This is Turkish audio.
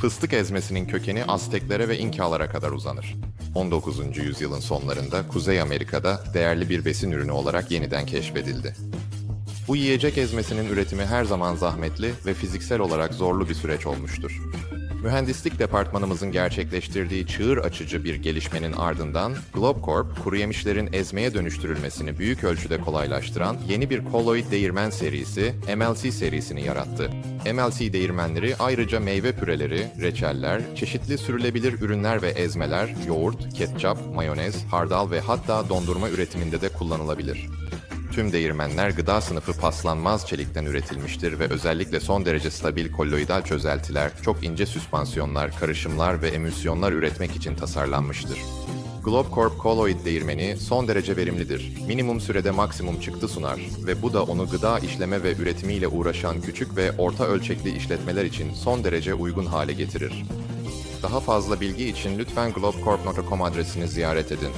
Fıstık ezmesinin kökeni Azteklere ve İnkalara kadar uzanır. 19. yüzyılın sonlarında Kuzey Amerika'da değerli bir besin ürünü olarak yeniden keşfedildi. Bu yiyecek ezmesinin üretimi her zaman zahmetli ve fiziksel olarak zorlu bir süreç olmuştur. Mühendislik departmanımızın gerçekleştirdiği çığır açıcı bir gelişmenin ardından Globcorp, kuru yemişlerin ezmeye dönüştürülmesini büyük ölçüde kolaylaştıran yeni bir koloid değirmen serisi MLC serisini yarattı. MLC değirmenleri ayrıca meyve püreleri, reçeller, çeşitli sürülebilir ürünler ve ezmeler, yoğurt, ketçap, mayonez, hardal ve hatta dondurma üretiminde de kullanılabilir. Tüm değirmenler gıda sınıfı paslanmaz çelikten üretilmiştir ve özellikle son derece stabil kolloidal çözeltiler, çok ince süspansiyonlar, karışımlar ve emülsiyonlar üretmek için tasarlanmıştır. Globcorp Colloid değirmeni son derece verimlidir. Minimum sürede maksimum çıktı sunar ve bu da onu gıda işleme ve üretimiyle uğraşan küçük ve orta ölçekli işletmeler için son derece uygun hale getirir. Daha fazla bilgi için lütfen globcorp.com adresini ziyaret edin.